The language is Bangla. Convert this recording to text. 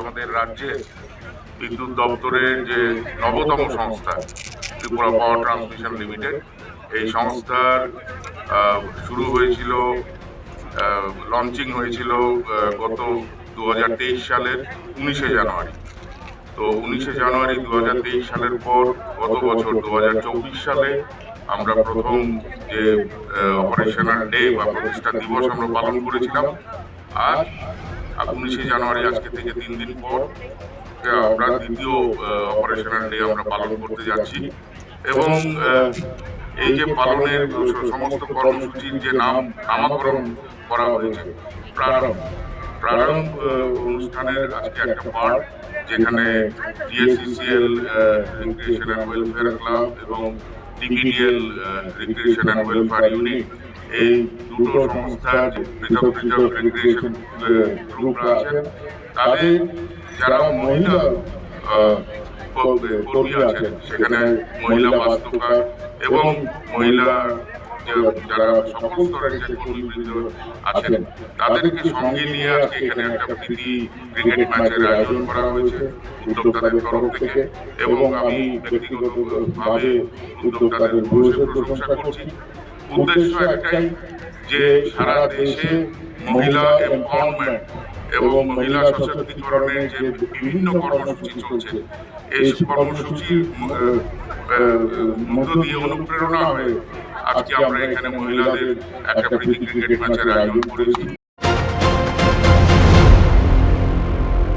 আমাদের রাজ্যে বিদ্যুৎ দপ্তরের যে নবতম সংস্থা ত্রিপুরা পাওয়ার ট্রান্সমিশন লিমিটেড, এই সংস্থার শুরু হয়েছিল লঞ্চিং হয়েছিল গত দু হাজার তেইশ সালের উনিশে জানুয়ারি। তো উনিশে জানুয়ারি দু হাজার তেইশ সালের পর গত বছর দু হাজার চব্বিশ সালে আমরা প্রথম যে অপারেশনাল ডে বা প্রতিষ্ঠা দিবস আমরা পালন করেছিলাম। আর উনিশে জানুয়ারি আজকে থেকে তিন দিন পর আমরা দ্বিতীয় অপারেশনাল ডে আমরা পালন করতে যাচ্ছি। এবং এই যে পালনের সমস্ত কর্মসূচির যে নাম নামাকরণ করা হয়েছে। প্রারম্ভ প্রারম্ভ অনুষ্ঠানের আজকে একটা পার্ট যেখানে DSCCL recreation and welfare club এবং DPDL recreation and welfare unit এই দুটো সংস্থার যে পৃথক রিক্রিয়েশন গ্রুপরা আছেন, তাদের যারা মহিলা কর্মী আছেন, সেখানে মহিলা বাস্তুকার এবং মহিলা যারা সকল স্তরের কর্মীবৃন্দ আছেন, তাদেরকে সঙ্গে নিয়ে আজকে এখানে একটা প্রীতি ক্রিকেট ম্যাচের আয়োজন করা হয়েছে, উদ্যোক্তাদের তরফ থেকে। এবং আমি ব্যক্তিগতভাবে উদ্যোক্তাদের ভূয়সী প্রশংসা করছি। উদ্দেশ্য একটাই যে সারা দেশে মহিলা এম্পাওয়ারমেন্ট এবং মহিলা সশক্তিকরণের যে বিভিন্ন কর্মসূচি চলছে, এই কর্মসূচির মধ্য দিয়ে অনুপ্রেরণা হয়ে আজকে আমরা এখানে মহিলাদের একটা প্রীতি ক্রিকেট ম্যাচের আয়োজন করেছি।